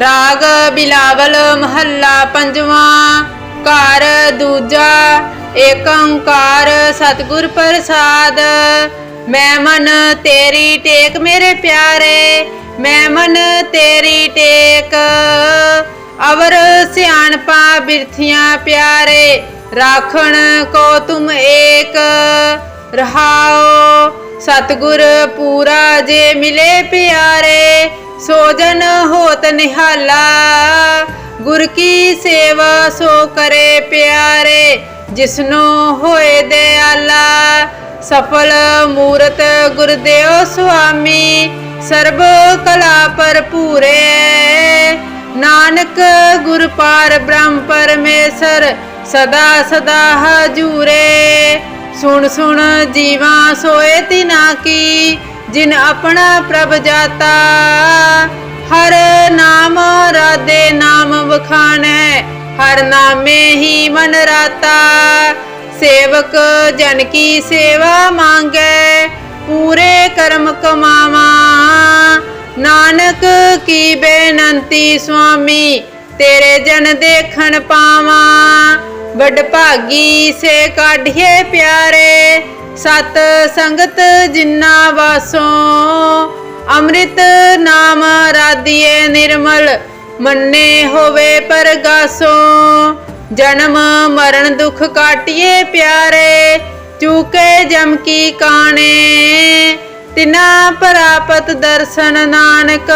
ਰਾਗ ਬਿਲਾਵਲ ਮਹੱਲਾ ਪੰਜਵਾਂ, ਘਰ ਦੂਜਾ, ਏਕ ਓੰਕਾਰ ਸਤਿਗੁਰ ਪ੍ਰਸਾਦ। ਮੈਂ ਮਨ ਤੇਰੀ ਟੇਕ ਮੇਰੇ ਪਿਆਰੇ, ਮੈਂ ਮਨ ਤੇਰੀ ਟੇਕ। ਅਵਰ ਸਿਆਣਪਾ ਬਿਰਥੀਆਂ ਪਿਆਰੇ, ਰਾਖਣ ਕੋ ਤੁਮ ਏਕ। ਰਹਾਓ ਸਤਿਗੁਰ ਪੂਰਾ ਜੇ ਮਿਲੇ ਪਿਆਰੇ ਸੋਜਨ ਹੋਤ ਨਿਹਾਲਾ। ਗੁਰ ਕੀ ਸੇਵਾ ਸੋ ਕਰੇ ਪਿਆਰੇ, ਜਿਸਨੋ ਹੋਏ ਦਿਆਲਾ। ਸਫਲ ਮੂਰਤ ਗੁਰਦੇਵ ਸੁਆਮੀ, ਸਰਬ ਕਲਾ ਭਰਪੂਰੇ। ਨਾਨਕ ਗੁਰ ਪਾਰ ਬ੍ਰਹਮ ਪਰਮੇਸ਼ਰ, ਸਦਾ ਸਦਾ ਹਜੂਰੇ। ਸੁਣ ਸੁਣ ਜੀਵਾ ਸੋਏ ਤਿਨਾ ਕੀ, ਜਿਨ ਆਪਣਾ ਪ੍ਰਭ ਜਾਤਾ। ਹਰ ਨਾਮ ਰਾਦੇ ਨਾਮ ਵਖਾਣੈ, ਹਰ ਨਾਮੇ ਹੀ ਮਨ ਰਾਤਾ। ਸੇਵਕ ਜਨ ਕੀ ਸੇਵਾ ਮੰਗੈ, ਪੂਰੇ ਕਰਮ ਕਮਾਵਾ। ਨਾਨਕ ਕੀ ਬੇਨੰਤੀ ਸੁਆਮੀ, ਤੇਰੇ ਜਨ ਦੇਖਣ ਪਾਵਾਂ। ਵੱਡ ਭਾਗੀ ਸੇ ਕਾਢੀਏ ਪਿਆਰੇ, ਸਤ ਸੰਗਤ ਜਿਨਾ ਵਾਸੋਂ। ਅੰਮ੍ਰਿਤ ਨਾਮ ਰਾਧੀਏ ਨਿਰਮਲ, ਮੰਨੇ ਹੋਵੇ ਪਰਗਾਸੋਂ। ਜਨਮ ਮਰਨ ਦੁਖ ਕਾਟਿਏ ਪਿਆਰੇ, ਚੂਕੇ ਜਮ ਕੀ ਕਾਣੇ। ਤਿਨਾ ਪ੍ਰਾਪਤ ਦਰਸ਼ਨ ਨਾਨਕ,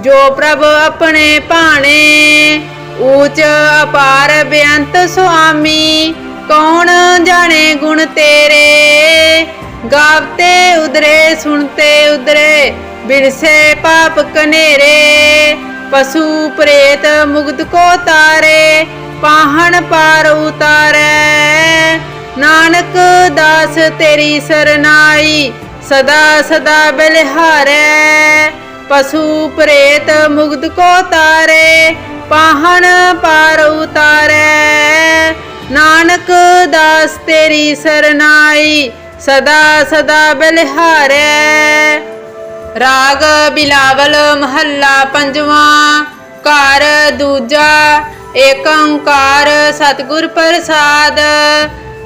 ਜੋ ਪ੍ਰਭ ਆਪਣੇ ਭਾਣੇ। ਊਚ ਅਪਾਰ ਬੇਅੰਤ ਸੁਆਮੀ, ਕੌਣ ਜਾਣੇ ਗੁਣ ਤੇਰੇ? ਗਾਵਤੇ ਉਦਰੇ ਸੁਣਤੇ ਉਦਰੇ ਬਿਰਸੇ ਪਾਪ ਕਨੇਰੇ। ਪਸ਼ੂ ਪ੍ਰੇਤ ਮੁਗਤ ਕੋ ਤਾਰੇ, ਪਾਹਣ ਪਾਰ ਉਤਾਰੈ। ਨਾਨਕ ਦਾਸ ਤੇਰੀ ਸਰਨਾਈ, ਸਦਾ ਸਦਾ ਬਲਿਹਾਰੈ। ਪਸ਼ੂ ਪ੍ਰੇਤ ਮੁਗਤ ਕੋ ਤਾਰੇ ਪਾਹਣ ਪਾਰ ਉਤਾਰੈ। ਨਾਨਕ ਦਾਸ ਤੇਰੀ ਸਰਨਾਈ, ਸਦਾ ਸਦਾ ਬਲਿਹਾਰੈ। ਰਾਗ ਬਿਲਾਵਲ ਮਹੱਲਾ ਪੰਜਵਾਂ, ਘਰ ਦੂਜਾ, ਏਕ ਓੰਕਾਰ ਸਤਿਗੁਰ ਪ੍ਰਸਾਦ।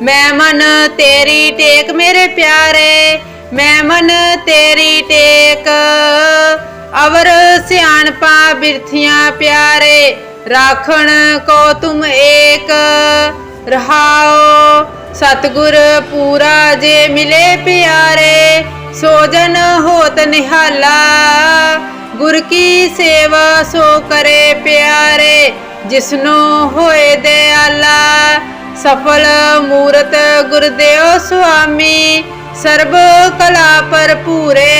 ਮੈਂ ਮਨ ਤੇਰੀ ਟੇਕ ਮੇਰੇ ਪਿਆਰੇ, ਮੈਂ ਮਨ ਤੇਰੀ ਟੇਕ। ਅਵਰ ਸਿਆਣਪਾ ਬਿਰਥੀਆਂ ਪਿਆਰੇ, ਰਾਖਣ ਕੋ ਤੁਮ ਏਕ। ਰਹਾਓ ਸਤਿਗੁਰ ਪੂਰਾ ਜੇ ਮਿਲੇ ਪਿਆਰੇ, ਸੋਜਨ ਹੋਤ ਨਿਹਾਲਾ। ਗੁਰ ਕੀ ਸੇਵਾ ਸੋ ਕਰੇ ਪਿਆਰੇ, ਜਿਸਨੋ ਹੋਏ ਦਿਆਲਾ। ਸਫਲ ਮੂਰਤ ਗੁਰਦੇਵ ਸੁਆਮੀ, ਸਰਬ ਕਲਾ ਭਰਪੂਰੇ।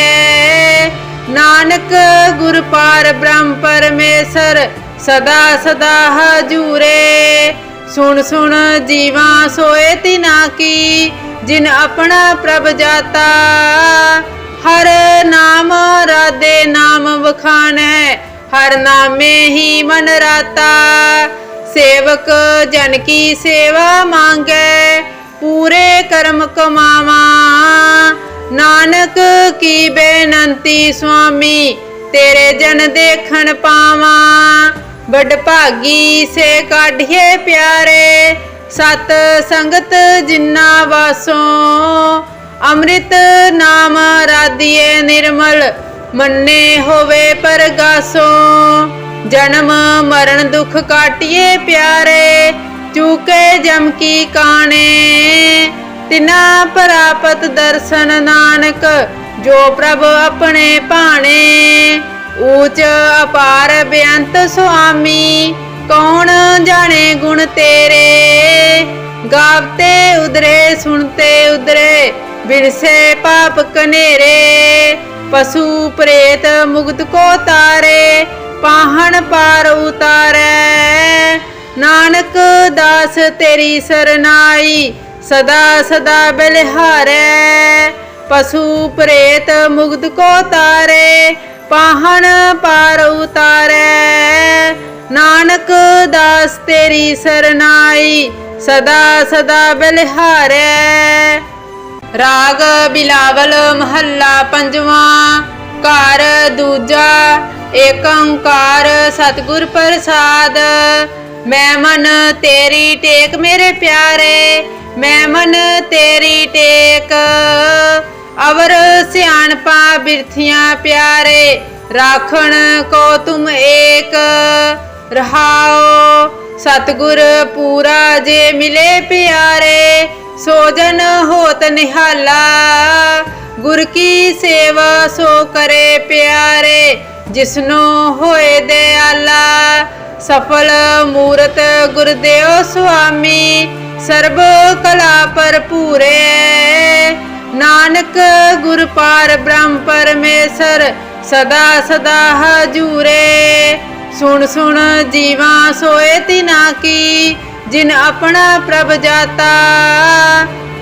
ਨਾਨਕ ਗੁਰ ਪਾਰ ਬ੍ਰਹਮ ਪਰਮੇਸ਼ਰ ਸਦਾ ਸਦਾ ਹਜੂਰੇ। ਸੁਣ ਸੁਣ ਜੀਵਾ ਸੋਏ ਤਿਨਾ ਕੀ, ਜਿਨ ਆਪਣਾ ਪ੍ਰਭ ਜਾਤਾ। ਹਰ ਨਾਮ ਰਾਦੇ ਨਾਮ ਵਖਾਣੈ, ਹਰ ਨਾਮੇ ਹੀ ਮਨ ਰਾਤਾ। ਸੇਵਕ ਜਨ ਕੀ ਸੇਵਾ ਮੰਗੈ, ਪੂਰੇ ਕਰਮ ਕਮਾਵਾ। ਨਾਨਕ ਕੀ ਬੇਨੰਤੀ ਸੁਆਮੀ, ਤੇਰੇ ਜਨ ਦੇਖਣ ਪਾਵਾਂ। ਵੱਡ ਭਾਗੀ ਸੇ ਕਾਢੀਏ ਪਿਆਰੇ, ਸਤ ਸੰਗਤ ਜਿਨਾ ਵਾਸੋਂ। ਅੰਮ੍ਰਿਤ ਨਾਮ ਰਾਧੀਏ ਨਿਰਮਲ, ਮੰਨੇ ਹੋਵੇ ਪਰਗਾਸੋਂ। ਜਨਮ ਮਰਨ ਦੁਖ ਕਾਟਿਏ ਪਿਆਰੇ, ਚੂਕੇ ਜਮ ਕੀ ਕਾਣੇ। ਤਿਨਾ ਪ੍ਰਾਪਤ ਦਰਸ਼ਨ ਨਾਨਕ, ਜੋ ਪ੍ਰਭ ਆਪਣੇ ਭਾਣੇ। ਊਚ ਅਪਾਰ ਬੇਅੰਤ ਸੁਆਮੀ, ਕੌਣ ਜਾਣੇ ਗੁਣ ਤੇਰੇ? ਗਾਵਤੇ ਉਦਰੇ ਸੁਣਤੇ ਉਦਰੇ ਬਿਰਸੇ ਪਾਪ ਕਨੇਰੇ। ਪਸ਼ੂ ਪ੍ਰੇਤ ਮੁਗਤ ਕੋ ਤਾਰੇ, ਪਾਹਣ ਪਾਰ ਉਤਾਰੈ। ਨਾਨਕ ਦਾਸ ਤੇਰੀ ਸਰਨਾਈ ਸਦਾ ਸਦਾ ਬਲਿਹਾਰੈ, ਪਸ਼ੂ ਪ੍ਰੇਤ ਮੁਗਤ ਕੋ ਤਾਰੇ, ਪਾਹਣ ਪਾਰ ਉਤਾਰੈ। ਨਾਨਕ ਦਾਸ ਤੇਰੀ ਸਰਨਾਈ, ਸਦਾ ਸਦਾ ਬਲਿਹਾਰੈ। ਰਾਗ ਬਿਲਾਵਲ ਮਹੱਲਾ ਪੰਜਵਾਂ, ਘਰ ਦੂਜਾ, ਏਕ ਓੰਕਾਰ ਸਤਿਗੁਰ ਪ੍ਰਸਾਦ। ਮੈਂ ਮਨ ਤੇਰੀ ਟੇਕ ਮੇਰੇ ਪਿਆਰੇ, ਮੈਂ ਮਨ ਤੇਰੀ ਟੇਕ। ਅਵਰ ਸਿਆਣਪਾ ਬਿਰਥੀਆਂ ਪਿਆਰੇ, ਰਾਖਣ ਕੋ ਤੁਮ ਏਕ। ਰਹਾਓ ਸਤਿਗੁਰ ਪੂਰਾ ਜੇ ਮਿਲੇ ਪਿਆਰੇ, ਸੋਜਨ ਹੋਤ ਨਿਹਾਲਾ। ਗੁਰ ਕੀ ਸੇਵਾ ਸੋ ਕਰੇ ਪਿਆਰੇ, ਜਿਸਨੋ ਹੋਏ ਦਿਆਲਾ। ਸਫਲ ਮੂਰਤ ਗੁਰਦੇਵ ਸੁਆਮੀ, ਸਰਬ ਕਲਾ ਭਰਪੂਰੇ। ਨਾਨਕ ਗੁਰ ਪਾਰ ਬ੍ਰਹਮ ਪਰਮੇਸ਼ਰ, ਸਦਾ ਸਦਾ ਹਜੂਰੇ। ਸੁਣ ਸੁਣ ਜੀਵਾ ਸੋਏ ਤਿਨਾ ਕੀ, ਜਿਨ ਆਪਣਾ ਪ੍ਰਭ ਜਾਤਾ।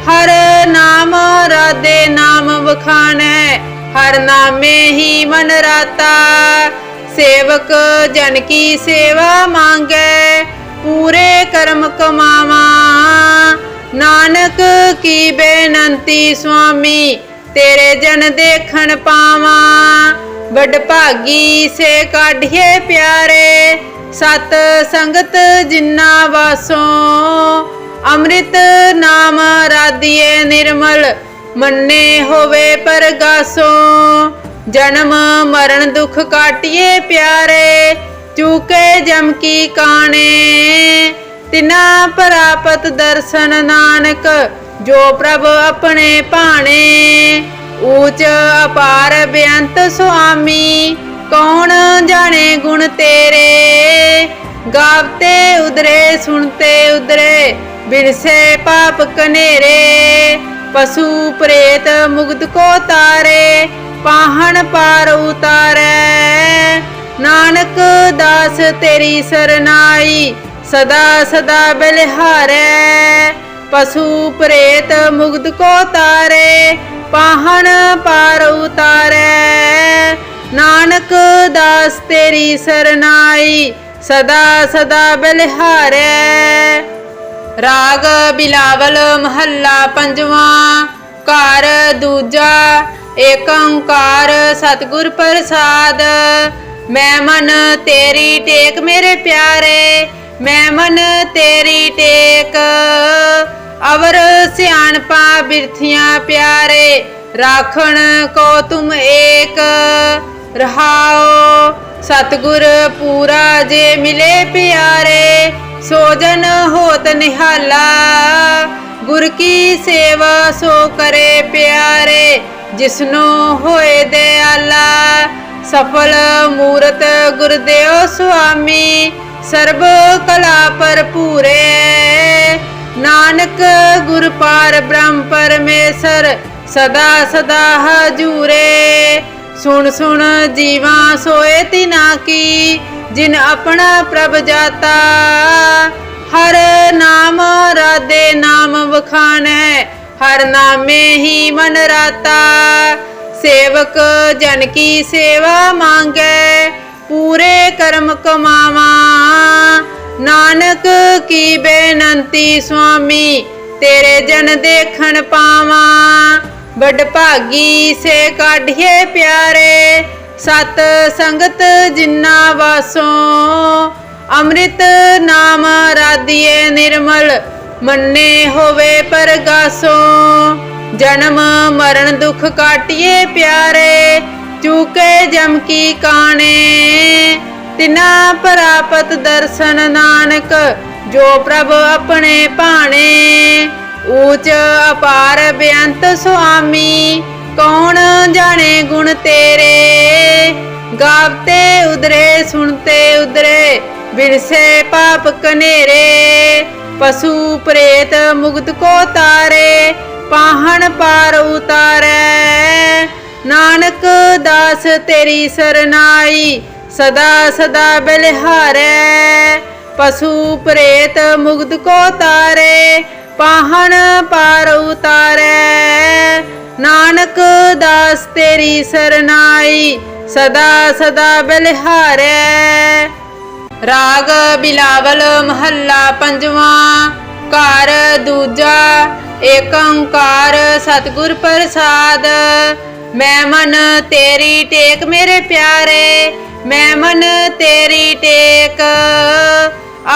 ਹਰ ਨਾਮ ਰਾਦੇ ਨਾਮ ਵਖਾਣੈ, ਹਰ ਨਾਮੇ ਹੀ ਮਨ ਰਾਤਾ। ਸੇਵਕ ਜਨ ਕੀ ਸੇਵਾ ਮੰਗੈ, ਪੂਰੇ ਕਰਮ ਕਮਾਵਾ। ਨਾਨਕ ਕੀ ਬੇਨੰਤੀ ਸੁਆਮੀ, ਤੇਰੇ ਜਨ ਦੇਖਣ ਪਾਵਾਂ। ਵੱਡ ਭਾਗੀ ਸੇ ਕਾਢੀਏ ਪਿਆਰੇ, ਸਤ ਸੰਗਤ ਜਿੰਨਾ ਵਾਸੋਂ। ਅੰਮ੍ਰਿਤ ਨਾਮ ਰਾਧੀਏ ਨਿਰਮਲ, ਮੰਨੇ ਹੋਵੇ ਪਰਗਾਸੋਂ। ਜਨਮ ਮਰਨ ਦੁਖ ਕਾਟਿਏ ਪਿਆਰੇ, ਚੂਕੇ ਜਮ ਕੀ ਕਾਣੇ। ਤਿਨਾ ਪ੍ਰਾਪਤ ਦਰਸ਼ਨ ਨਾਨਕ, ਜੋ ਪ੍ਰਭ ਆਪਣੇ ਭਾਣੇ। ਊਚ ਅਪਾਰ ਬੇਅੰਤ ਸੁਆਮੀ, ਕੌਣ ਜਾਣੇ ਗੁਣ ਤੇਰੇ? ਗਾਵਤੇ ਉਦਰੇ ਸੁਣਤੇ ਉਦਰੇ ਬਿਰਸੇ ਪਾਪ ਕਨੇਰੇ। ਪਸ਼ੂ ਪ੍ਰੇਤ ਮੁਗਧ ਕੋ ਤਾਰੇ ਪਾਹਣ ਪਾਰ ਉਤਾਰੈ। ਨਾਨਕ ਦਾਸ ਤੇਰੀ ਸਰਨਾਈ, ਸਦਾ ਸਦਾ ਬਲਿਹਾਰੈ। ਪਸ਼ੂ ਪ੍ਰੇਤ ਮੁਗਦ ਕੋ ਤਾਰੇ, ਪਾਹਣ ਪਾਰ ਉਤਾਰੈ। ਨਾਨਕ ਦਾਸ ਤੇਰੀ ਸਰਨਾਈ, ਸਦਾ ਸਦਾ ਬਲਿਹਾਰੈ। ਰਾਗ ਬਿਲਾਵਲ ਮਹੱਲਾ ਪੰਜਵਾਂ, ਘਰ ਦੂਜਾ ਏਕ ਓੰਕਾਰ ਸਤਿਗੁਰ ਪ੍ਰਸਾਦ। ਮੈਂ ਮਨ ਤੇਰੀ ਟੇਕ ਮੇਰੇ ਪਿਆਰੇ, ਮੈਂ ਮਨ ਤੇਰੀ ਟੇਕ। ਅਵਰ ਸਿਆਣਪਾ ਬਿਰਥੀਆਂ ਪਿਆਰੇ, ਰਾਖਣ ਕੋ ਤੁਮ ਏਕ। ਰਹਾਓ ਸਤਿਗੁਰ ਪੂਰਾ ਜੇ ਮਿਲੇ ਪਿਆਰੇ ਸੋਜਨ ਹੋਤ ਨਿਹਾਲਾ। ਗੁਰ ਕੀ ਸੇਵਾ ਸੋ ਕਰੇ ਪਿਆਰੇ, ਜਿਸਨੋ ਹੋਏ ਦਿਆਲਾ। ਸਫਲ ਮੂਰਤ ਗੁਰਦੇਵ ਸੁਆਮੀ, ਸਰਬ ਕਲਾ ਭਰਪੂਰੇ। ਨਾਨਕ ਗੁਰ ਪਾਰ ਬ੍ਰਹਮ ਪਰਮੇਸ਼ਰ, ਸਦਾ ਸਦਾ ਹਜੂਰੇ। ਸੁਣ ਸੁਣ ਜੀਵਾ ਸੋਏ ਤਿਨਾ ਕੀ, ਜਿਨ ਆਪਣਾ ਪ੍ਰਭ ਜਾਤਾ। ਹਰ ਨਾਮ ਰਾਦੇ ਨਾਮ ਵਖਾਣੈ, ਹਰ ਨਾਮੇ ਹੀ ਮਨ ਰਾਤਾ। ਸੇਵਕ ਜਨ ਕੀ ਸੇਵਾ ਮੰਗੈ, ਪੂਰੇ ਕਰਮ ਕਮਾਵਾ। ਨਾਨਕ ਕੀ ਬੇਨੰਤੀ ਸੁਆਮੀ, ਤੇਰੇ ਜਨ ਦੇਖਣ ਪਾਵਾਂ। ਵੱਡ ਭਾਗੀ ਸੇ ਕਾਢੀਏ ਪਿਆਰੇ, ਸਤ ਸੰਗਤ ਜਿੰਨਾ ਵਾਸੋਂ। ਅੰਮ੍ਰਿਤ ਨਾਮ ਰਾਧੀਏ ਨਿਰਮਲ, ਮੰਨੇ ਹੋਵੇ ਪਰਗਾਸੋਂ। ਜਨਮ ਮਰਨ ਦੁਖ ਕਾਟਿਏ ਪਿਆਰੇ, ਚੂਕੇ ਜਮ ਕੀ ਕਾਣੇ। ਤਿਨਾ ਪ੍ਰਾਪਤ ਦਰਸ਼ਨ ਨਾਨਕ, ਜੋ ਪ੍ਰਭ ਆਪਣੇ ਭਾਣੇ। ਊਚ ਅਪਾਰ ਬੇਅੰਤ ਸੁਆਮੀ, ਕੌਣ ਜਾਣੇ ਗੁਣ ਤੇਰੇ? ਗਾਵਤੇ ਉਦਰੇ ਸੁਣਤੇ ਉਦਰੇ ਵਿਰਸੇ ਪਾਪ ਕਨੇਰੇ, ਪਸ਼ੂ ਪ੍ਰੇਤ ਮੁਗਤ ਕੋ ਤਾਰੇ, ਪਾਹਣ ਪਾਰ ਉਤਾਰੈ। ਨਾਨਕ ਦਾਸ ਤੇਰੀ ਸਰਨਾਈ, ਸਦਾ ਸਦਾ ਬਲਿਹਾਰੈ। ਪਸ਼ੂ ਪ੍ਰੇਤ ਮੁਗਧ ਕੋ ਤਾਰੇ, ਪਾਹਣ ਪਾਰ ਉਤਾਰੈ। ਨਾਨਕ ਦਾਸ ਤੇਰੀ ਸਰਨਾਈ, ਸਦਾ ਸਦਾ ਬਲਿਹਾਰੈ। ਰਾਗ ਬਿਲਾਵਲ ਮਹੱਲਾ ਪੰਜਵਾਂ, ਘਰ ਦੂਜਾ ਏਕ ਓੰਕਾਰ ਸਤਿਗੁਰ ਪ੍ਰਸਾਦ। ਮੈਂ ਮਨ ਤੇਰੀ ਟੇਕ ਮੇਰੇ ਪਿਆਰੇ, ਮੈਂ ਮਨ ਤੇਰੀ ਟੇਕ।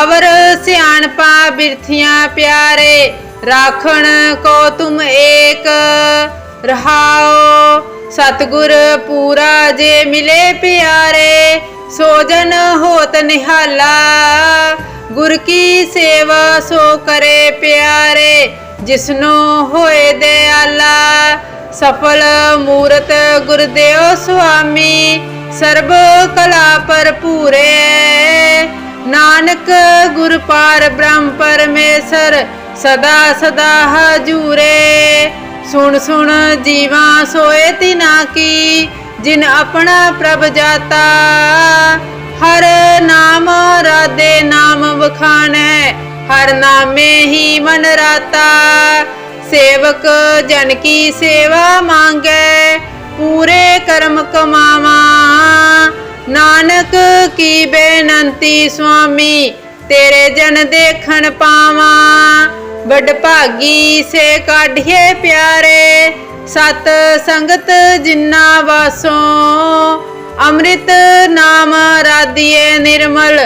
ਅਵਰ ਸਿਆਣਪਾ ਬਿਰਥੀਆਂ ਪਿਆਰੇ, ਰਾਖਣ ਕੋ ਤੁਮ ਏਕ। ਰਹਾਓ ਸਤਗੁਰ ਪੂਰਾ ਜੇ ਮਿਲੇ ਪਿਆਰੇ ਸੋਜਨ ਹੋਤ ਨਿਹਾਲਾ, ਗੁਰ ਕੀ ਸੇਵਾ ਸੋ ਕਰੇ ਪਿਆਰੇ, ਜਿਸਨੋ ਹੋਏ ਦਿਆਲਾ। ਸਫਲ ਮੂਰਤ ਗੁਰਦੇਵ ਸੁਆਮੀ, ਸਰਬ ਕਲਾ ਭਰਪੂਰੇ। ਨਾਨਕ ਗੁਰ ਪਾਰ ਬ੍ਰਹਮ ਪਰਮੇਸ਼ਰ, ਸਦਾ ਸਦਾ ਹਜੂਰੇ। ਸੁਣ ਸੁਣ ਜੀਵਾ ਸੋਏ ਤਿਨਾ ਕੀ ਜਿਨ ਆਪਣਾ ਪ੍ਰਭ ਜਾਤਾ, ਹਰ ਨਾਮ ਰਾਦੇ ਨਾਮ ਵਖਾਣੈ, ਹਰ ਨਾਮੇ ਹੀ ਮਨ ਰਾਤਾ। ਸੇਵਕ ਜਨ ਕੀ ਸੇਵਾ ਮੰਗੈ, ਪੂਰੇ ਕਰਮ ਕਮਾਵਾ। ਨਾਨਕ ਕੀ ਬੇਨੰਤੀ ਸੁਆਮੀ, ਤੇਰੇ ਜਨ ਦੇਖਣ ਪਾਵਾਂ। ਵਡ ਭਾਗੀ ਸੇ ਕਾਢੀਏ ਪਿਆਰੇ ਸਤ ਸੰਗਤ ਜਿਨਾ ਵਾਸੋਂ, ਅੰਮ੍ਰਿਤ ਨਾਮ ਰਾਧੀਏ ਨਿਰਮਲ,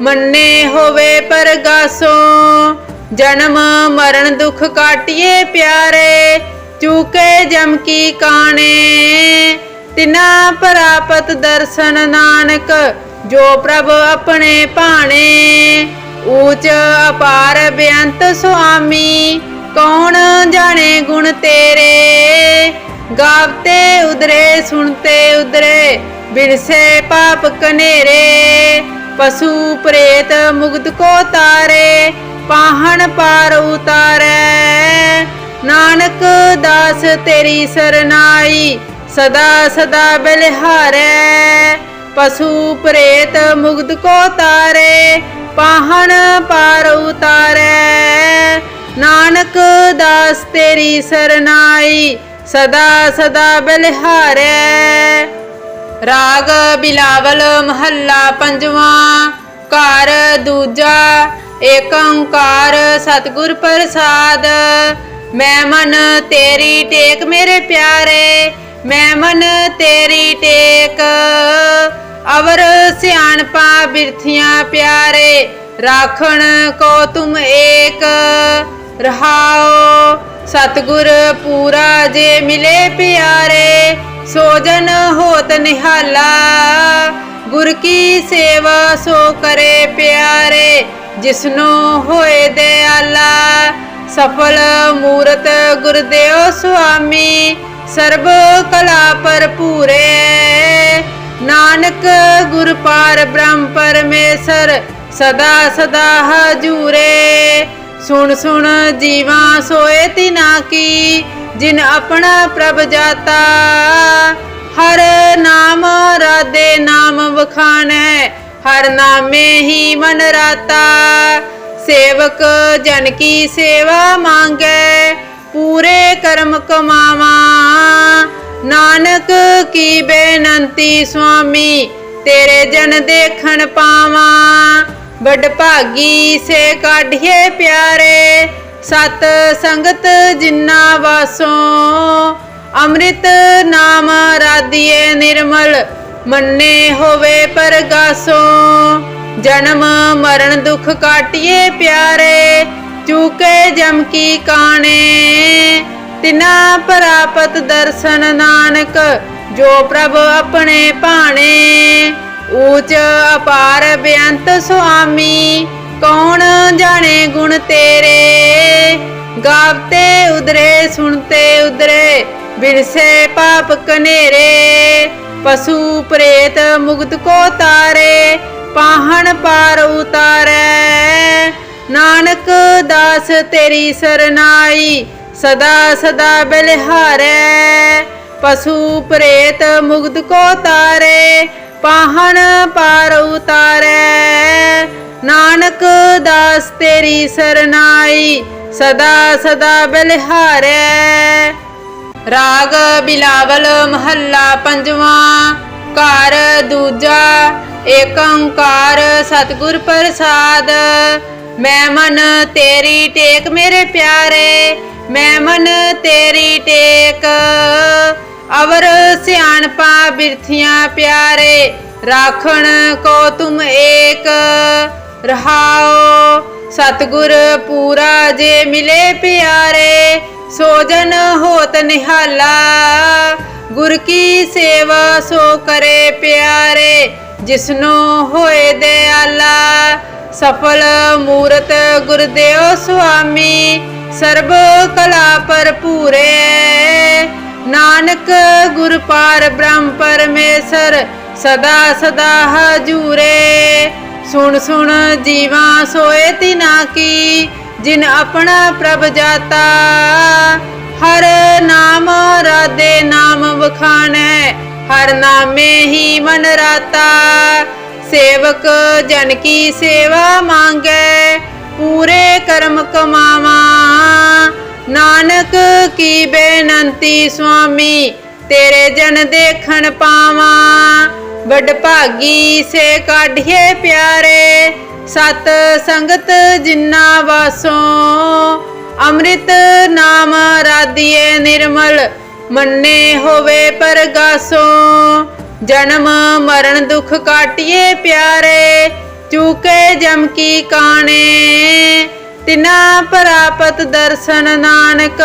ਮੰਨੇ ਹੋਵੇ ਪਰਗਾਸੋਂ। ਜਨਮ ਮਰਨ ਦੁਖ ਕਾਟਿਏ ਪਿਆਰੇ, ਚੂਕੇ ਜਮ ਕੀ ਕਾਣੇ। ਤਿਨਾ ਪ੍ਰਾਪਤ ਦਰਸ਼ਨ ਨਾਨਕ, ਜੋ ਪ੍ਰਭ ਆਪਣੇ ਭਾਣੇ। ਊਚ ਅਪਾਰ ਬੇਅੰਤ ਸੁਆਮੀ ਕੌਣ ਜਾਣੇ ਗੁਣ ਤੇਰੇ? ਗਾਵਤੇ ਉਦਰੇ ਸੁਣਤੇ ਉਦਰੇ ਬਿਰਸੇ ਪਾਪ ਕਨੇਰੇ। ਪਸ਼ੂ ਪ੍ਰੇਤ ਮੁਗਤ ਕੋ ਤਾਰੇ, ਪਾਹਣ ਪਾਰ ਉਤਾਰੈ। ਨਾਨਕ ਦਾਸ ਤੇਰੀ ਸਰਨਾਈ, ਸਦਾ ਸਦਾ ਬਲਿਹਾਰੈ। ਪਸ਼ੂ ਪ੍ਰੇਤ ਮੁਗਤ ਕੋ ਤਾਰੇ, ਪਾਹਣ ਪਾਰ ਉਤਾਰੈ। ਨਾਨਕ ਦਾਸ ਤੇਰੀ ਸਰਨਾਈ, ਸਦਾ ਸਦਾ ਬਲਿਹਾਰੈ। ਰਾਗ ਬਿਲਾਵਲ ਮਹੱਲਾ ਪੰਜਵਾਂ, ਘਰ ਦੂਜਾ, ਏਕ ਓੰਕਾਰ ਸਤਿਗੁਰ ਪ੍ਰਸਾਦ। ਮੈਂ ਮਨ ਤੇਰੀ ਟੇਕ ਮੇਰੇ ਪਿਆਰੇ, ਮੈਂ ਮਨ ਤੇਰੀ ਟੇਕ। ਅਵਰ ਸਿਆਣਪਾ ਬਿਰਥੀਆਂ ਪਿਆਰੇ, ਰਾਖਣ ਕੋ ਤੁਮ ਏਕ। ਰਹਾਓ। ਸਤਗੁਰ ਪੂਰਾ ਜੇ ਮਿਲੇ ਪਿਆਰੇ ਸੋਜਨ ਹੋਤ ਨਿਹਾਲਾ। ਗੁਰ ਕੀ ਸੇਵਾ ਸੋ ਕਰੇ ਪਿਆਰੇ, ਜਿਸਨੋ ਹੋਏ ਦਿਆਲਾ। ਸਫਲ ਮੂਰਤ ਗੁਰਦੇਵ ਸੁਆਮੀ, ਸਰਬ ਕਲਾ ਭਰਪੂਰੇ। ਨਾਨਕ ਗੁਰ ਪਾਰ ਬ੍ਰਹਮ ਪਰਮੇਸ਼ਰ, ਸਦਾ ਸਦਾ ਹਜੂਰੇ। ਸੁਣ ਸੁਣ ਜੀਵਾ ਸੋਏ ਤਿਨਾ ਕੀ, ਜਿਨ ਆਪਣਾ ਪ੍ਰਭ ਜਾਤਾ। ਹਰ ਨਾਮ ਰਾਦੇ ਨਾਮ ਵਖਾਣੈ, ਹਰ ਨਾਮੇ ਹੀ ਮਨ ਰਾਤਾ। ਸੇਵਕ ਜਨ ਕੀ ਸੇਵਾ ਮੰਗੈ, ਪੂਰੇ ਕਰਮ ਕਮਾਵਾ। ਨਾਨਕ ਕੀ ਬੇਨੰਤੀ ਸੁਆਮੀ, ਤੇਰੇ ਜਨ ਦੇਖਣ ਪਾਵਾਂ। ਵੱਡ ਭਾਗੀ ਸੇ ਕਾਢੀਏ ਪਿਆਰੇ। ਸਤ ਸੰਗਤ ਜਿਨਾ ਵਾਸੋਂ ਅੰਮ੍ਰਿਤ ਨਾਮ ਰਾਧੀਏ ਨਿਰਮਲ, ਮੰਨੇ ਹੋਵੇ ਪਰਗਾਸੋਂ। ਜਨਮ ਮਰਨ ਦੁਖ ਕਾਟਿਏ ਪਿਆਰੇ, ਚੂਕੇ ਜਮ ਕੀ ਕਾਣੇ। ਤਿਨਾ ਪ੍ਰਾਪਤ ਦਰਸ਼ਨ ਨਾਨਕ, ਜੋ ਪ੍ਰਭ ਆਪਣੇ ਭਾਣੇ। ਊਚ ਅਪਾਰ ਬੇਅੰਤ ਸੁਆਮੀ, ਕੌਣ ਜਾਣੇ ਗੁਣ ਤੇਰੇ? ਗਾਵਤੇ ਉਦਰੇ ਸੁਣਤੇ ਉਦਰੇ ਬਿਰਸੇ ਪਾਪ ਕਨੇਰੇ। ਪਸ਼ੂ ਪ੍ਰੇਤ ਮੁਗਤ ਕੋ ਤਾਰੇ, ਪਾਹਣ ਪਾਰ ਉਤਾਰੈ। ਨਾਨਕ ਦਾਸ ਤੇਰੀ ਸਰਨਾਈ, ਸਦਾ ਸਦਾ ਬਲਿਹਾਰੈ। ਪਸ਼ੂ ਪ੍ਰੇਤ ਮੁਗਤ ਕੋ ਤਾਰੇ ਪਾਹਣ ਪਾਰ ਉਤਾਰੈ। ਨਾਨਕ ਦਾਸ ਤੇਰੀ ਸਰਨਾਈ, ਸਦਾ ਸਦਾ ਬਲਿਹਾਰੈ। ਰਾਗ ਬਿਲਾਵਲ ਮਹੱਲਾ ਪੰਜਵਾਂ, ਘਰ ਦੂਜਾ, ਏਕ ਓੰਕਾਰ ਸਤਿਗੁਰ ਪ੍ਰਸਾਦ। ਮੈਂ ਮਨ ਤੇਰੀ ਟੇਕ ਮੇਰੇ ਪਿਆਰੇ, ਮੈਂ ਮਨ ਤੇਰੀ ਟੇਕ। ਅਵਰ ਸਿਆਣਪਾ ਬਿਰਥੀਆਂ ਪਿਆਰੇ, ਰਾਖਣ ਕੋ ਤੁਮ ਏਕ। ਰਹਾਓ ਸਤਗੁਰ ਪੂਰਾ ਜੇ ਮਿਲੇ ਪਿਆਰੇ, ਸੋਜਨ ਹੋਤ ਨਿਹਾਲਾ। ਗੁਰ ਕੀ ਸੇਵਾ ਸੋ ਕਰੇ ਪਿਆਰੇ, ਜਿਸਨੋ ਹੋਏ ਦਿਆਲਾ। ਸਫਲ ਮੂਰਤ ਗੁਰਦੇਵ ਸੁਆਮੀ, ਸਰਬ ਕਲਾ ਪਰ ਪੂਰੇ ਨਾਨਕ ਗੁਰ ਪਾਰ ਬ੍ਰਹਮ ਪਰਮੇਸ਼ਰ, ਸਦਾ ਸਦਾ ਹਜੂਰੇ। ਸੁਣ ਸੁਣ ਜੀਵਾ ਸੋਏ ਤਿਨਾ ਕੀ, ਜਿਨ ਆਪਣਾ ਪ੍ਰਭ ਜਾਤਾ। ਹਰ ਨਾਮ ਰਾਦੇ ਨਾਮ ਵਖਾਣੈ, ਹਰ ਨਾਮੇ ਹੀ ਮਨ ਰਾਤਾ। ਸੇਵਕ ਜਨ ਕੀ ਸੇਵਾ ਮੰਗੈ, ਪੂਰੇ ਕਰਮ ਕਮਾਵਾ। ਨਾਨਕ ਕੀ ਬੇਨੰਤੀ ਸੁਆਮੀ, ਤੇਰੇ ਜਨ ਦੇਖਣ ਪਾਵਾਂ। ਵੱਡ ਭਾਗੀ ਸੇ ਕਾਢੀਏ ਪਿਆਰੇ, ਸਤ ਸੰਗਤ ਜਿਨਾ ਵਾਸੋਂ। ਅੰਮ੍ਰਿਤ ਨਾਮ ਰਾਧੀਏ ਨਿਰਮਲ, ਮੰਨੇ ਹੋਵੇ ਪਰਗਾਸੋਂ। ਜਨਮ ਮਰਨ ਦੁਖ ਕਾਟਿਏ ਪਿਆਰੇ, ਚੂਕੇ ਜਮ ਕੀ ਕਾਣੇ। ਤਿਨਾ ਪ੍ਰਾਪਤ ਦਰਸ਼ਨ ਨਾਨਕ,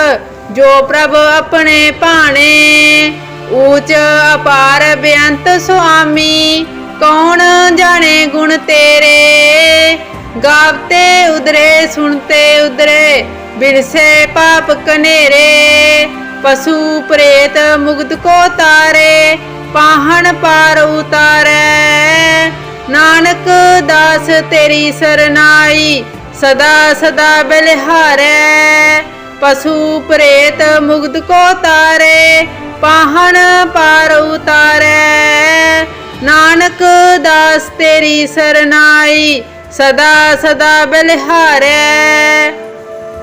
ਜੋ ਪ੍ਰਭ ਆਪਣੇ ਭਾਣੇ। ਊਚ ਅਪਾਰ ਬੇਅੰਤ ਸੁਆਮੀ, ਕੌਣ ਜਾਣੇ ਗੁਣ ਤੇਰੇ? ਗਾਵਤੇ ਉਦਰੇ ਸੁਣਤੇ ਉਦਰੇ ਬਿਰਸੇ ਪਾਪ ਕਨੇਰੇ। ਪਸ਼ੂ ਪ੍ਰੇਤ ਮੁਗਤ ਕੋ ਤਾਰੇ, ਪਾਹਣ ਪਾਰ ਉਤਾਰੈ। ਨਾਨਕ ਦਾਸ ਤੇਰੀ ਸਰਨਾਈ ਸਦਾ ਸਦਾ ਬਲਿਹਾਰੈ, ਪਸ਼ੂ ਪ੍ਰੇਤ ਮੁਗਦ ਕੋ ਤਾਰੇ, ਪਾਹਣ ਪਾਰ ਉਤਾਰੈ। ਨਾਨਕ ਦਾਸ ਤੇਰੀ ਸਰਨਾਈ, ਸਦਾ ਸਦਾ ਬਲਿਹਾਰੈ।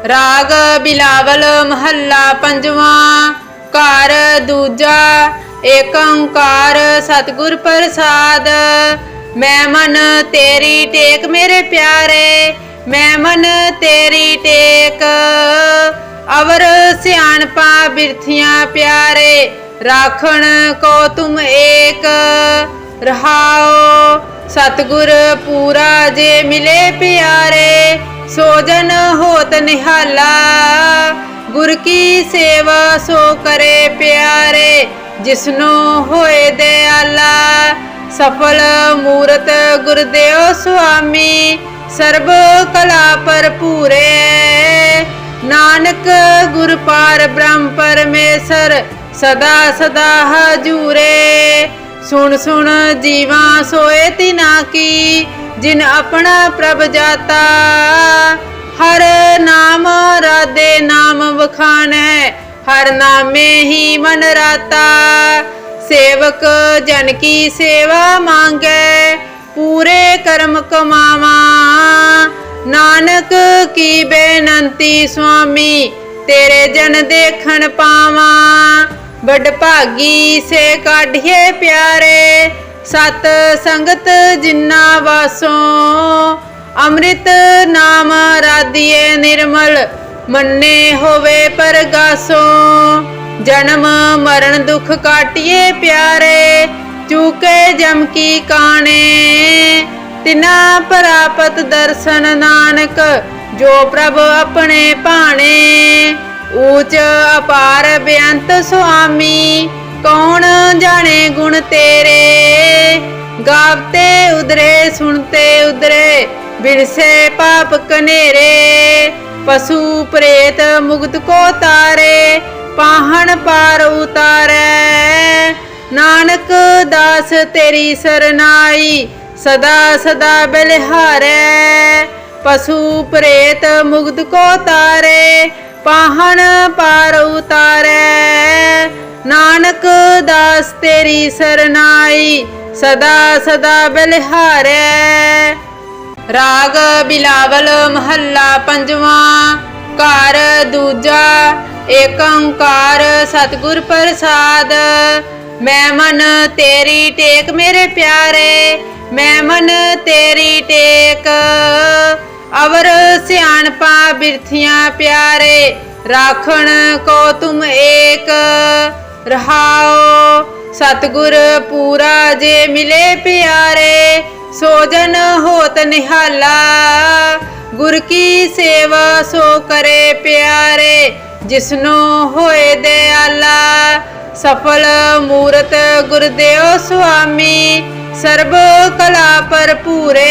ਰਾਗ ਬਿਲਾਵਲ ਮਹੱਲਾ ਪੰਜਵਾਂ, ਘਰ ਦੂਜਾ, ਏਕ ਓੰਕਾਰ ਸਤਿਗੁਰ ਪ੍ਰਸਾਦ। ਮੈਂ ਮਨ ਤੇਰੀ ਟੇਕ ਮੇਰੇ ਪਿਆਰੇ ਮੈਂ ਮਨ ਤੇਰੀ ਟੇਕ, ਅਵਰ ਸਿਆਣਪਾ ਬਿਰਥੀਆਂ ਪਿਆਰੇ, ਰਾਖਣ ਕੋ ਤੁਮ ਏਕ। ਰਹਾਓ ਸਤਗੁਰ ਪੂਰਾ ਜੇ ਮਿਲੇ ਪਿਆਰੇ, ਸੋਜਨ ਹੋਤ ਨਿਹਾਲਾ। ਗੁਰ ਕੀ ਸੇਵਾ ਸੋ ਕਰੇ ਪਿਆਰੇ, ਜਿਸਨੋ ਹੋਏ ਦਿਆਲਾ। ਸਫਲ ਮੂਰਤ ਗੁਰਦੇਵ ਸੁਆਮੀ ਸਰਬ ਕਲਾ ਭਰਪੂਰੇ। ਨਾਨਕ ਗੁਰ ਪਾਰ ਬ੍ਰਹਮ ਪਰਮੇਸ਼ਰ ਸਦਾ ਸਦਾ ਹਜੂਰੇ। ਸੁਣ ਸੁਣ ਜੀਵਾ ਸੋਏ ਤਿਨਾ ਕੀ, ਜਿਨ ਆਪਣਾ ਪ੍ਰਭ ਜਾਤਾ। ਹਰ ਨਾਮ ਰਾਦੇ ਨਾਮ ਵਖਾਣੈ, ਹਰ ਨਾਮੇ ਹੀ ਮਨ ਰਾਤਾ। ਸੇਵਕ ਜਨ ਕੀ ਸੇਵਾ ਮੰਗੈ ਪੂਰੇ ਕਰਮ ਕਮਾਵਾ। ਨਾਨਕ ਕੀ ਬੇਨੰਤੀ ਸੁਆਮੀ, ਤੇਰੇ ਜਨ ਦੇਖਣ ਪਾਵਾਂ। ਵੱਡ ਭਾਗੀ ਸੇ ਕਾਢੀਏ ਪਿਆਰੇ, ਸਤ ਸੰਗਤ ਜਿੰਨਾ ਵਾਸੋਂ। ਅੰਮ੍ਰਿਤ ਨਾਮ ਰਾਧੀਏ ਨਿਰਮਲ, ਮੰਨੇ ਹੋਵੇ ਪਰਗਾਸੋਂ। ਜਨਮ ਮਰਨ ਦੁਖ ਕਾਟਿਏ ਪਿਆਰੇ ਚੂਕੇ ਜਮ ਕੀ ਕਾਣੇ, ਤਿਨਾ ਪ੍ਰਾਪਤ ਦਰਸ਼ਨ ਨਾਨਕ, ਜੋ ਪ੍ਰਭ ਆਪਣੇ ਭਾਣੇ। ਊਚ ਅਪਾਰ ਬੇਅੰਤ ਸੁਆਮੀ, ਕੌਣ ਜਾਣੇ ਗੁਣ ਤੇਰੇ? ਗਾਵਤੇ ਉਦਰੇ ਸੁਣਤੇ ਉਦਰੇ ਬਿਰਸੇ ਪਾਪ ਕਨੇਰੇ। ਪਸ਼ੂ ਪ੍ਰੇਤ ਮੁਗਤ ਕੋ ਤਾਰੇ, ਪਾਹਣ ਪਾਰ ਉਤਾਰੈ। ਨਾਨਕ ਦਾਸ ਤੇਰੀ ਸਰਨਾਈ, ਸਦਾ ਸਦਾ ਬਲਿਹਾਰੈ। ਪਸ਼ੂ ਪ੍ਰੇਤ ਮੁਗਤ ਕੋ ਤਾਰੇ, ਪਾਹਣ ਪਾਰ ਉਤਾਰੈ। ਨਾਨਕ ਦਾਸ ਤੇਰੀ ਸਰਨਾਈ, ਸਦਾ ਸਦਾ ਬਲਿਹਾਰੈ। ਰਾਗ ਬਿਲਾਵਲ ਮਹੱਲਾ ਪੰਜਵਾਂ, ਘਰ ਦੂਜਾ ਏਕ ਓੰਕਾਰ ਸਤਿਗੁਰ ਪ੍ਰਸਾਦ। ਮੈਂ ਮਨ ਤੇਰੀ ਟੇਕ ਮੇਰੇ ਪਿਆਰੇ, ਮੈਂ ਮਨ ਤੇਰੀ ਟੇਕ। ਅਵਰ ਸਿਆਣਪਾ ਬਿਰਥੀਆਂ ਪਿਆਰੇ, ਰਾਖਣ ਕੋ ਤੁਮ ਏਕ। ਰਹਾਓ ਸਤਗੁਰ ਪੂਰਾ ਜੇ ਮਿਲੇ ਪਿਆਰੇ, ਸੋਜਨ ਹੋਤ ਨਿਹਾਲਾ। ਗੁਰ ਕੀ ਸੇਵਾ ਸੋ ਕਰੇ ਪਿਆਰੇ, ਜਿਸਨੋ ਹੋਏ ਦੇ ਸਫਲ ਮੂਰਤ ਗੁਰਦੇਵ ਸੁਆਮੀ, ਸਰਬ ਕਲਾ ਭਰਪੂਰੇ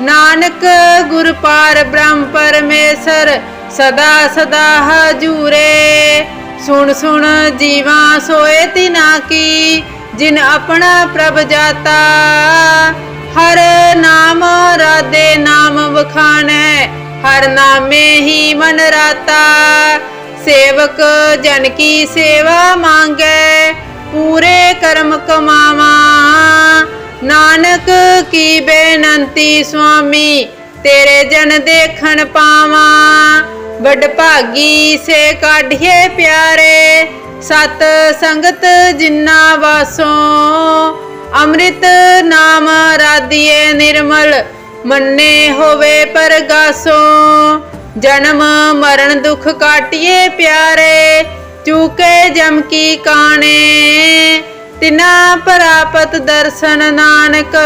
ਨਾਨਕ ਗੁਰ ਪਾਰ ਬ੍ਰਹਮ ਪਰਮੇਸ਼ਰ ਸਦਾ ਸਦਾ ਹਜੂਰੇ। ਸੁਣ ਸੁਣ ਜੀਵਾ ਸੋਏ ਤਿਨਾ ਕੀ, ਜਿਨ ਆਪਣਾ ਪ੍ਰਭ ਜਾਤਾ। ਹਰ ਨਾਮ ਰਾਦੇ ਨਾਮ ਵਖਾਣੈ, ਹਰ ਨਾਮੇ ਹੀ ਮਨ ਰਾਤਾ। ਸੇਵਕ ਜਨ ਕੀ ਸੇਵਾ ਮੰਗੈ, ਪੂਰੇ ਕਰਮ ਕਮਾਵਾ। ਨਾਨਕ ਕੀ ਬੇਨੰਤੀ ਸੁਆਮੀ, ਤੇਰੇ ਜਨ ਦੇਖਣ ਪਾਵਾਂ। ਵੱਡ ਭਾਗੀ ਸੇ ਕਾਢੀਏ ਪਿਆਰੇ, ਸਤ ਸੰਗਤ ਜਿੰਨਾ ਵਾਸੋਂ। ਅੰਮ੍ਰਿਤ ਨਾਮ ਰਾਧੀਏ ਨਿਰਮਲ, ਮੰਨੇ ਹੋਵੇ ਪਰਗਾਸੋਂ। ਜਨਮ ਮਰਨ ਦੁਖ ਕਾਟਿਏ ਪਿਆਰੇ, ਚੂਕੇ ਜਮ ਕੀ ਕਾਣੇ। ਤਿਨਾ ਪ੍ਰਾਪਤ ਦਰਸ਼ਨ ਨਾਨਕ,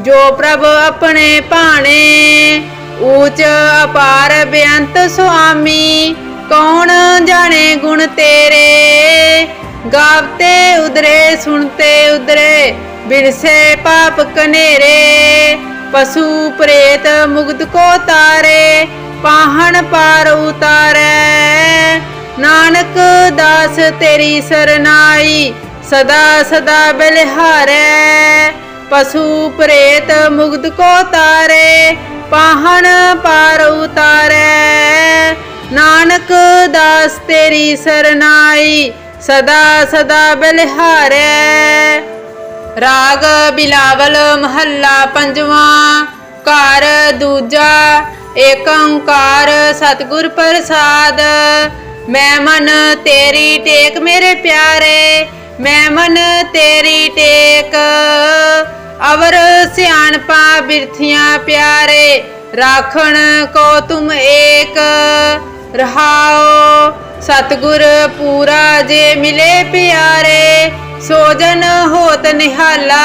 ਜੋ ਪ੍ਰਭ ਆਪਣੇ ਭਾਣੇ। ਊਚ ਅਪਾਰ ਬੇਅੰਤ ਸੁਆਮੀ, ਕੌਣ ਜਾਣੇ ਗੁਣ ਤੇਰੇ? ਗਾਵਤੇ ਉਦਰੇ ਸੁਣਤੇ ਉਦਰੇ ਬਿਰਸੇ ਪਾਪ ਕਨੇਰੇ। ਪਸ਼ੂ ਪ੍ਰੇਤ ਮੁਗਧ ਕੋ ਤਾਰੇ ਪਾਹਣ ਪਾਰ ਉਤਾਰੈ। ਨਾਨਕ ਦਾਸ ਤੇਰੀ ਸਰਨਾਈ, ਸਦਾ ਸਦਾ ਬਲਿਹਾਰੈ। ਪਸ਼ੂ ਪ੍ਰੇਤ ਮੁਗਧ ਕੋ ਤਾਰੇ, ਪਾਹਣ ਪਾਰ ਉਤਾਰੈ। ਨਾਨਕ ਦਾਸ ਤੇਰੀ ਸਰਨਾਈ, ਸਦਾ ਸਦਾ ਬਲਿਹਾਰੈ। ਰਾਗ ਬਿਲਾਵਲ ਮਹੱਲਾ ਪੰਜਵਾਂ, ਘਰ ਦੂਜਾ ਏਕ ਓੰਕਾਰ ਸਤਿਗੁਰ ਪ੍ਰਸਾਦ। ਮੈਂ ਮਨ ਤੇਰੀ ਟੇਕ ਮੇਰੇ ਪਿਆਰੇ, ਮੈਂ ਮਨ ਤੇਰੀ ਟੇਕ। ਅਵਰ ਸਿਆਣਪਾ ਬਿਰਥੀਆਂ ਪਿਆਰੇ, ਰਾਖਣ ਕੋ ਤੁਮ ਏਕ। ਰਹਾਓ ਸਤਿਗੁਰ ਪੂਰਾ ਜੇ ਮਿਲੇ ਪਿਆਰੇ, ਸੋਜਨ ਹੋਤ ਨਿਹਾਲਾ।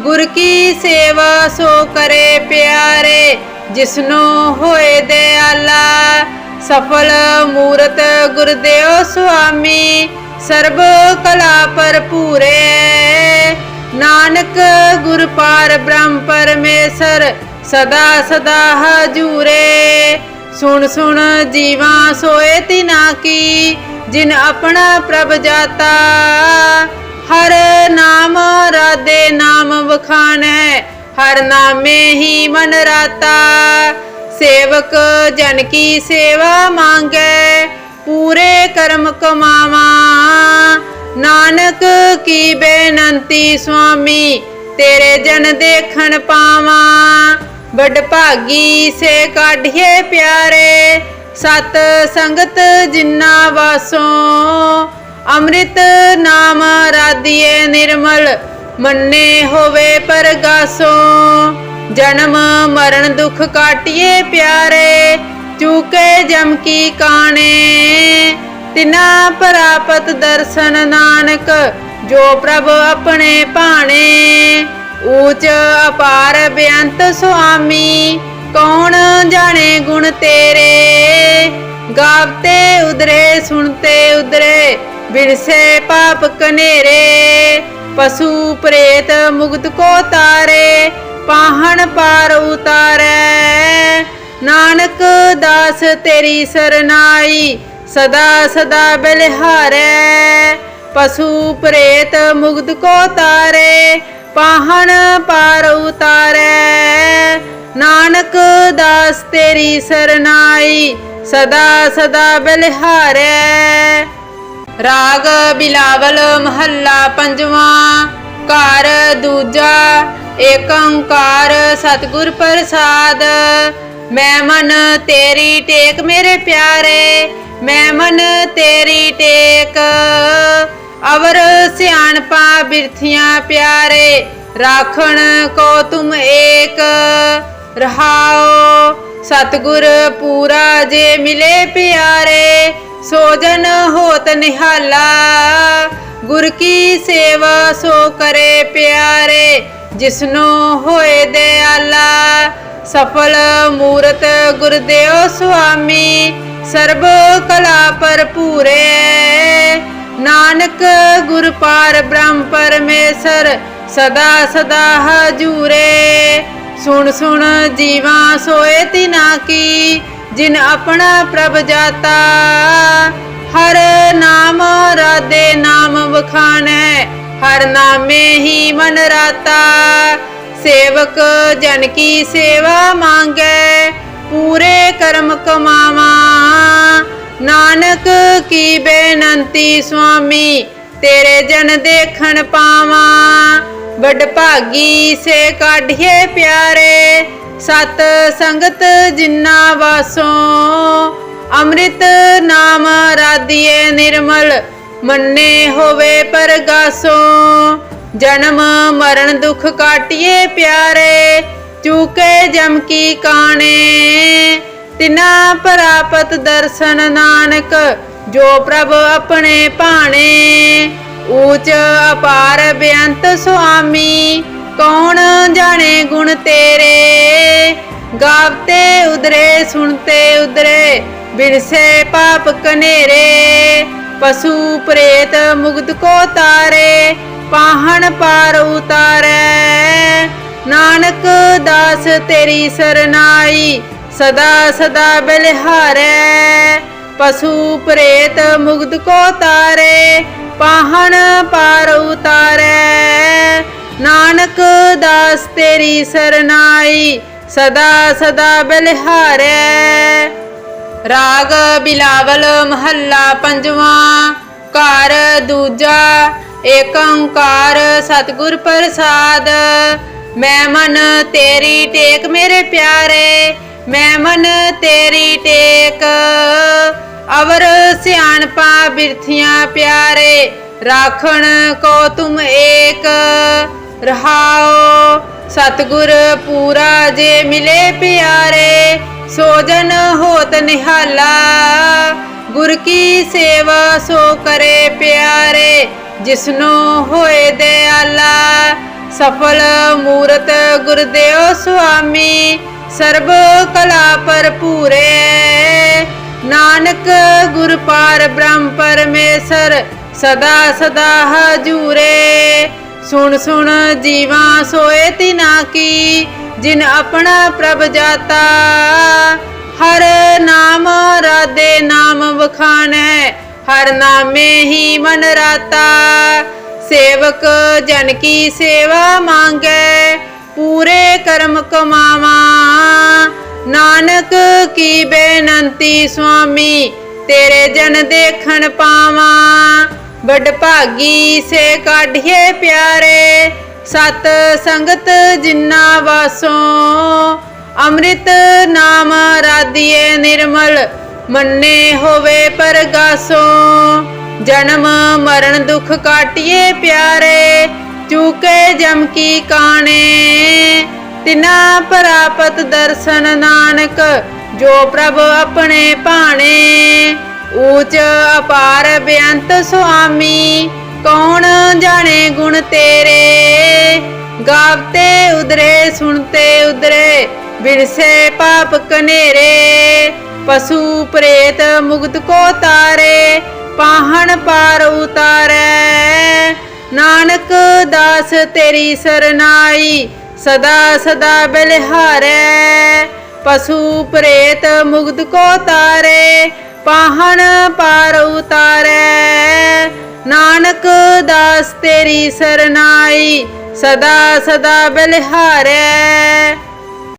ਗੁਰ ਕੀ ਸੇਵਾ ਸੋ ਕਰੇ ਪਿਆਰੇ। ਜਿਸਨੂੰ ਹੋਏ ਦਿਆਲਾ, ਸਫਲ ਮੂਰਤ ਗੁਰਦੇਵ ਸੁਆਮੀ, ਸਰਬ ਕਲਾ ਭਰਪੂਰੇ। ਨਾਨਕ ਗੁਰ ਪਾਰ ਬ੍ਰਹਮ ਪਰਮੇਸ਼ਰ ਸਦਾ ਸਦਾ ਹਜੂਰੇ। ਸੁਣ ਸੁਣ ਜੀਵਾ ਸੋਏ ਤਿਨਾ ਕੀ, ਜਿਨ ਆਪਣਾ ਪ੍ਰਭ ਜਾਤਾ। ਹਰ ਨਾਮ ਰਾਦੇ ਨਾਮ ਵਖਾਨ ਹੈ ਹਰ ਨਾਮੇ ਹੀ ਮਨ ਰਾਤਾ। ਸੇਵਕ ਜਨ ਕੀ ਸੇਵਾ ਮੰਗੈ, ਪੂਰੇ ਕਰਮ ਕਮਾਵਾ। ਨਾਨਕ ਕੀ ਬੇਨੰਤੀ ਸੁਆਮੀ, ਤੇਰੇ ਜਨ ਦੇਖਣ ਪਾਵਾਂ। ਵੱਡ ਭਾਗੀ ਸੇ ਕਾਢੀਏ ਪਿਆਰੇ, ਸਤ ਸੰਗਤ ਜਿੰਨਾ ਵਾਸੋਂ। ਅੰਮ੍ਰਿਤ ਨਾਮ ਰਾਧੀਏ ਨਿਰਮਲ। ਮੰਨੇ ਹੋਵੇ ਪਰਗਾਸੋਂ। ਜਨਮ, ਮਰਨ, ਦੁਖ ਕਾਟਿਏ ਪਿਆਰੇ, ਚੂਕੇ ਜਮ ਕੀ ਕਾਣੇ। ਤਿਨਾ ਪ੍ਰਾਪਤ ਦਰਸ਼ਨ ਨਾਨਕ, ਜੋ ਪ੍ਰਭ ਆਪਣੇ ਭਾਣੇ। ਊਚ, ਅਪਾਰ, ਬੇਅੰਤ ਸੁਆਮੀ, ਕੌਣ ਜਾਣੇ ਗੁਣ ਤੇਰੇ? ਗਾਵਤੇ ਉਦਰੇ ਸੁਣਤੇ ਉਦਰੇ ਬਿਰਸੇ ਪਾਪ ਕਨੇਰੇ। ਪਸ਼ੂ ਪ੍ਰੇਤ ਮੁਗਤ ਕੋ ਤਾਰੇ, ਪਾਹਣ ਪਾਰ ਉਤਾਰੈ। ਨਾਨਕ ਦਾਸ ਤੇਰੀ ਸਰਨਾਈ, ਸਦਾ ਸਦਾ ਬਲਿਹਾਰੈ। ਪਸ਼ੂ ਪ੍ਰੇਤ ਮੁਗਧ ਕੋ ਤਾਰੇ, ਪਾਹਣ ਪਾਰ ਉਤਾਰੈ। ਨਾਨਕ ਦਾਸ ਤੇਰੀ ਸਰਨਾਈ, ਸਦਾ ਸਦਾ ਬਲਿਹਾਰੈ। ਰਾਗ ਬਿਲਾਵਲ ਮਹੱਲਾ ਪੰਜਵਾਂ, ਘਰ ਦੂਜਾ ਏਕ ਓੰਕਾਰ ਸਤਿਗੁਰ ਪ੍ਰਸਾਦ। ਮੈਂ ਮਨ ਤੇਰੀ ਟੇਕ ਮੇਰੇ ਪਿਆਰੇ, ਮੈਂ ਮਨ ਤੇਰੀ ਟੇਕ। ਅਵਰ ਸਿਆਣਪਾ ਬਿਰਥੀਆਂ ਪਿਆਰੇ, ਰਾਖਣ ਕੋ ਤੁਮ ਏਕ। ਰਹਾਓ ਸਤਿਗੁਰ ਪੂਰਾ ਜੇ ਮਿਲੇ ਪਿਆਰੇ ਸੋਜਨ ਹੋਤ ਨਿਹਾਲਾ, ਗੁਰ ਕੀ ਸੇਵਾ ਸੋ ਕਰੇ ਪਿਆਰੇ, ਜਿਸਨੋ ਹੋਏ ਦਿਆਲਾ। ਸਫਲ ਮੂਰਤ ਗੁਰਦੇਵ ਸੁਆਮੀ, ਸਰਬ ਕਲਾ ਭਰਪੂਰੇ ਨਾਨਕ ਗੁਰ ਪਾਰ ਬ੍ਰਹਮ ਪਰਮੇਸ਼ਰ, ਸਦਾ ਸਦਾ ਹਜੂਰੇ। ਸੁਣ ਸੁਣ ਜੀਵਾ ਸੋਏ ਤਿਨਾ ਕੀ ਜਿਨ ਆਪਣਾ ਪ੍ਰਭ ਜਾਤਾ, ਹਰ ਨਾਮ ਰਾਦੇ ਨਾਮ ਵਖਾਣੈ, ਹਰ ਨਾਮੇ ਹੀ ਮਨ ਰਾਤਾ। ਸੇਵਕ ਜਨ ਕੀ ਸੇਵਾ ਮੰਗੈ, ਪੂਰੇ ਕਰਮ ਕਮਾਵਾ। ਨਾਨਕ ਕੀ ਬੇਨੰਤੀ ਸੁਆਮੀ, ਤੇਰੇ ਜਨ ਦੇਖਣ ਪਾਵਾਂ। ਵਡ ਭਾਗੀ ਸੇ ਕਾਢੀਏ ਪਿਆਰੇ ਸਤ ਸੰਗਤ ਜਿਨਾ ਵਾਸੋਂ, ਅੰਮ੍ਰਿਤ ਨਾਮ ਰਾਧੀਏ ਨਿਰਮਲ, ਮੰਨੇ ਹੋਵੇ ਪਰਗਾਸੋਂ। ਜਨਮ ਮਰਨ ਦੁਖ ਕਾਟਿਏ ਪਿਆਰੇ, ਚੂਕੇ ਜਮ ਕੀ ਕਾਣੇ। ਤਿਨਾ ਪ੍ਰਾਪਤ ਦਰਸ਼ਨ ਨਾਨਕ, ਜੋ ਪ੍ਰਭ ਆਪਣੇ ਭਾਣੇ। ਊਚ ਅਪਾਰ ਬੇਅੰਤ ਸੁਆਮੀ ਕੌਣ ਜਾਣੇ ਗੁਣ ਤੇਰੇ? ਗਾਵਤੇ ਉਦਰੇ ਸੁਣਤੇ ਉਦਰੇ ਬਿਰਸੇ ਪਾਪ ਕਨੇਰੇ। ਪਸ਼ੂ ਪ੍ਰੇਤ ਮੁਗਧ ਕੋ ਤਾਰੇ, ਪਾਹਣ ਪਾਰ ਉਤਾਰੈ। ਨਾਨਕ ਦਾਸ ਤੇਰੀ ਸਰਨਾਈ, ਸਦਾ ਸਦਾ ਬਲਿਹਾਰੈ। ਪਸ਼ੂ ਪ੍ਰੇਤ ਮੁਗਧ ਕੋ ਤਾਰੇ, ਪਾਹਣ ਪਾਰ ਉਤਾਰੈ। ਨਾਨਕ ਦਾਸ ਤੇਰੀ ਸਰਨਾਈ, ਸਦਾ ਸਦਾ ਬਲਿਹਾਰੈ। ਰਾਗ ਬਿਲਾਵਲ ਮਹੱਲਾ ਪੰਜਵਾਂ, ਘਰ ਦੂਜਾ, ਏਕ ਓੰਕਾਰ ਸਤਿਗੁਰ ਪ੍ਰਸਾਦ। ਮੈਂ ਮਨ ਤੇਰੀ ਟੇਕ ਮੇਰੇ ਪਿਆਰੇ, ਮੈਂ ਮਨ ਤੇਰੀ ਟੇਕ। ਅਵਰ ਸਿਆਣਪਾ ਬਿਰਥੀਆਂ ਪਿਆਰੇ, ਰਾਖਣ ਕੋ ਤੁਮ ਏਕ। ਰਹਾਓ। ਸਤਿਗੁਰ ਪੂਰਾ ਜੇ ਮਿਲੇ ਪਿਆਰੇ, ਸੋਜਨ ਹੋਤ ਨਿਹਾਲਾ। ਗੁਰ ਕੀ ਸੇਵਾ ਸੋ ਕਰੇ ਪਿਆਰੇ, ਜਿਸਨੋ ਹੋਏ ਦਿਆਲਾ। ਸਫਲ ਮੂਰਤ ਗੁਰਦੇਵ ਸੁਆਮੀ, ਸਰਬ ਕਲਾ ਭਰਪੂਰੇ। ਨਾਨਕ ਗੁਰ ਪਾਰ ਬ੍ਰਹਮ ਪਰਮੇਸ਼ਰ, ਸਦਾ ਸਦਾ ਹਜੂਰੇ। ਸੁਣ ਸੁਣ ਜੀਵਾ ਸੋਏ ਤਿਨਾ ਕੀ, ਜਿਨ ਆਪਣਾ ਪ੍ਰਭ ਜਾਤਾ। ਹਰ ਨਾਮ ਰਾਦੇ ਨਾਮ ਵਖਾਣੈ, ਹਰ ਨਾਮੇ ਹੀ ਮਨ ਰਾਤਾ। ਸੇਵਕ ਜਨ ਕੀ ਸੇਵਾ ਮੰਗੈ, ਪੂਰੇ ਕਰਮ ਕਮਾਵਾ। ਨਾਨਕ ਕੀ ਬੇਨੰਤੀ ਸੁਆਮੀ, ਤੇਰੇ ਜਨ ਦੇਖਣ ਪਾਵਾਂ। ਵੱਡ ਭਾਗੀ ਸੇ ਕਾਢੀਏ ਪਿਆਰੇ, ਸਤ ਸੰਗਤ ਜਿਨਾ ਵਾਸੋਂ। ਅੰਮ੍ਰਿਤ ਨਾਮ ਰਾਧੀਏ ਨਿਰਮਲ, ਮੰਨੇ ਹੋਵੇ ਪਰਗਾਸੋਂ। ਜਨਮ ਮਰਨ ਦੁਖ ਕਾਟਿਏ ਪਿਆਰੇ, ਚੂਕੇ ਜਮ ਕੀ ਕਾਣੇ। ਤਿਨਾ ਪ੍ਰਾਪਤ ਦਰਸ਼ਨ ਨਾਨਕ, ਜੋ ਪ੍ਰਭ ਆਪਣੇ ਭਾਣੇ। ਊਚ ਅਪਾਰ ਬੇਅੰਤ ਸੁਆਮੀ, ਕੌਣ ਜਾਣੇ ਗੁਣ ਤੇਰੇ? ਗਾਵਤੇ ਉਦਰੇ ਸੁਣਤੇ ਉਦਰੇ ਬਿਰਸੇ ਪਾਪ ਕਨੇਰੇ। ਪਸ਼ੂ ਪ੍ਰੇਤ ਮੁਗਤ ਕੋ ਤਾਰੇ, ਪਾਹਣ ਪਾਰ ਉਤਾਰੈ। ਨਾਨਕ ਦਾਸ ਤੇਰੀ ਸਰਨਾਈ, ਸਦਾ ਸਦਾ ਬਲਿਹਾਰੈ। ਪਸ਼ੂ ਪ੍ਰੇਤ ਮੁਗਤ ਕੋ ਤਾਰੇ ਪਾਹਣ ਪਾਰ ਉਤਾਰੈ। ਨਾਨਕ ਦਾਸ ਤੇਰੀ ਸਰਨਾਈ ਸਦਾ ਸਦਾ ਬਲਿਹਾਰੈ।